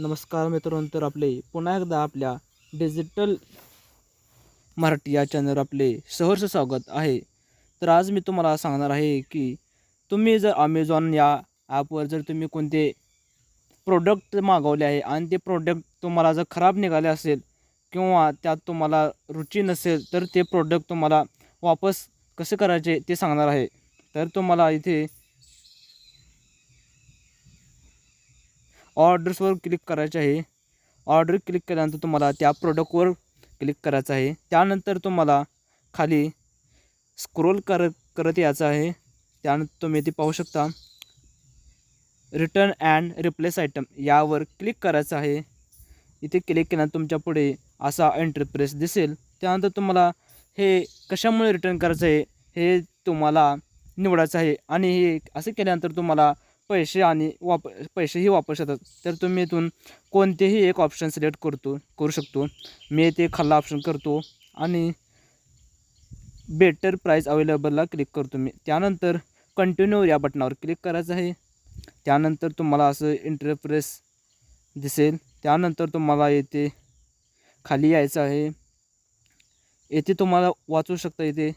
नमस्कार मित्रांनो तर आपले पुन्हा एकदा आपल्या डिजिटल मराठी या चॅनलवर आपले सहर्ष स्वागत आहे. तर आज मी तुम्हाला सांगणार आहे की तुम्ही जर अमेझॉन या ॲपवर जर तुम्ही कोणते प्रोडक्ट मागवले आहे आणि ते प्रोडक्ट तुम्हाला जर खराब निघाले असेल किंवा त्यात तुम्हाला रुची नसेल तर ते प्रोडक्ट तुम्हाला वापस कसे करायचे ते सांगणार आहे. तर तुम्हाला इथे ऑर्डर्सवर क्लिक करायचे आहे. ऑर्डर क्लिक केल्यानंतर तुम्हाला त्या प्रोडक्टवर क्लिक करायचं आहे. त्यानंतर तुम्हाला खाली स्क्रोल कर करत यायचं आहे. त्यानंतर तुम्ही ते पाहू शकता. रिटर्न अँड रिप्लेस आयटम यावर क्लिक करायचं आहे. इथे क्लिक केल्यानंतर तुमच्यापुढे असा एंटरप्रेस दिसेल. त्यानंतर तुम्हाला हे कशामुळे रिटर्न करायचं आहे हे तुम्हाला निवडायचं आहे. आणि हे असं केल्यानंतर तुम्हाला पैसे आणि वाप पैसेही वापस तर तुम्ही इथून कोणतेही एक ऑप्शन सिलेक्ट करतो करू शकतो. मी ते खाल्ला ऑप्शन करतो आणि बेटर प्राईस अवेलेबलला क्लिक करतो मी. त्यानंतर कंटिन्यू या बटनावर क्लिक करायचं आहे. त्यानंतर तुम्हाला असं इंटरप्रेस दिसेल. त्यानंतर तुम्हाला येथे खाली यायचं आहे. येथे तुम्हाला वाचू शकता येते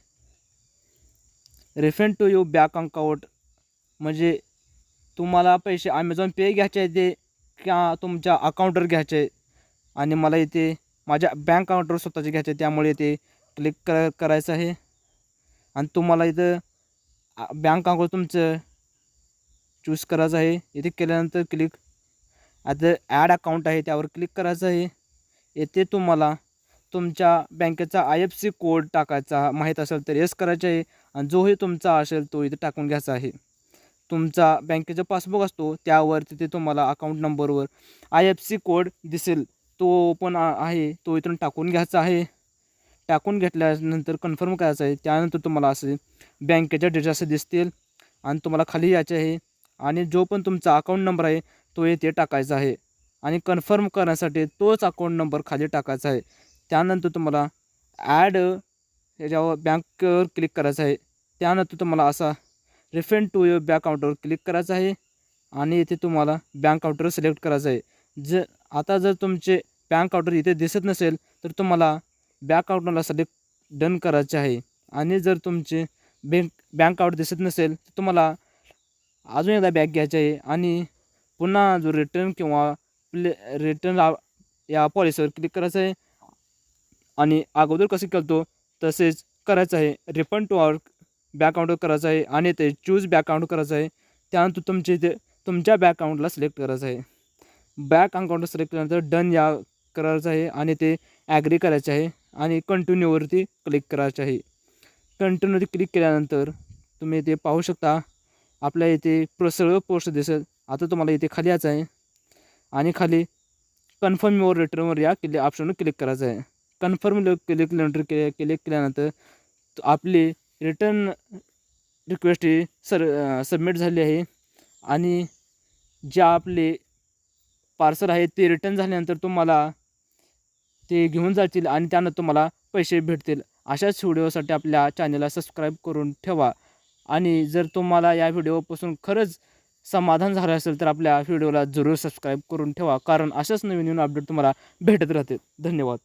refund to you back account म्हणजे तुम्हाला पैसे ॲमेझॉन पे घ्यायचे आहे ते किंवा तुमच्या अकाउंटवर घ्यायचे आहे. आणि मला इथे माझ्या बँक अकाउंटवर स्वतःचे घ्यायचे आहे. त्यामुळे इथे क्लिक कर करायचं आहे. आणि तुम्हाला इथं बँक अकाउंट तुमचं चूज करायचं आहे. इथे केल्यानंतर क्लिक आता ॲड अकाउंट आहे त्यावर क्लिक करायचं आहे. येथे तुम्हाला तुमच्या बँकेचा आय एफ सी कोड टाकायचा माहीत असेल तर येस करायचे आहे. आणि जोही तुमचा असेल तो इथे टाकून घ्यायचा आहे. तुमचा बँकेचा पासबुक असतो त्यावर तिथे तुम्हाला अकाउंट नंबरवर आय एफ सी कोड दिसेल. तो पण आहे तो इथून टाकून घ्यायचा आहे. टाकून घेतल्यानंतर कन्फर्म करायचं आहे. त्यानंतर तुम्हाला असे बँकेच्या डिटेल्स असे दिसतील आणि तुम्हाला खाली यायचे आहे. आणि जो पण तुमचा अकाउंट नंबर आहे तो येथे टाकायचा आहे. आणि कन्फर्म करण्यासाठी तोच अकाउंट नंबर खाली टाकायचा आहे. त्यानंतर तुम्हाला ॲड ह्याच्यावर बँकवर क्लिक करायचं आहे. त्यानंतर तुम्हाला असा रिफंड टू युअर बँक अकाउंटवर क्लिक करायचं आहे. आणि इथे तुम्हाला बँक अकाउंटवर सिलेक्ट करायचं आहे. जर आता जर तुमचे बँक अकाउंटवर इथे दिसत नसेल तर तुम्हाला बँक अकाउंटला सिलेक्ट डन करायचे आहे. आणि जर तुमचे बँक बँक अकाउंट दिसत नसेल तर तुम्हाला अजून एकदा बॅग घ्यायची आहे. आणि पुन्हा जो रिटर्न किंवा प्ले रिटर्न या पॉलिसीवर क्लिक करायचं आहे. आणि अगोदर कसं करतो तसेच करायचं आहे. रिफंड टू आवर बॅक अकाउंटवर करायचं आहे आणि ते चूज बॅक अकाउंट करायचं आहे. त्यानंतर तुमचे ते तुमच्या बॅक सिलेक्ट करायचं आहे. बॅक अकाउंट सिलेक्ट केल्यानंतर डन या करायचं आहे आणि ते ॲग्री करायचे आहे आणि कंटिन्यूवरती क्लिक करायचे आहे. कंटिन्यूवरती क्लिक केल्यानंतर तुम्ही ते पाहू शकता आपल्या इथे प्र सगळं पोस्ट दिसेल. आता तुम्हाला इथे खाली यायचं आहे आणि खाली कन्फर्म युअर रिटर्नवर या क्लिक ऑप्शनवर क्लिक करायचं आहे. कन्फर्म क्लिक केल्यानंतर के क्लिक केल्यानंतर आपली रिटर्न रिक्वेस्ट ही सर सबमिट झाली आहे. आणि जे आपले पार्सल आहे ते रिटर्न झाल्यानंतर तुम्हाला ते घेऊन जातील आणि त्यानंतर तुम्हाला पैसे भेटतील. अशाच व्हिडिओसाठी आपल्या चॅनलला सबस्क्राईब करून ठेवा. आणि जर तुम्हाला या व्हिडिओपासून खरंच समाधान झालं असेल तर आपल्या व्हिडिओला जरूर सबस्क्राईब करून ठेवा. कारण अशाच नवीन नवीन अपडेट तुम्हाला भेटत राहतील. धन्यवाद.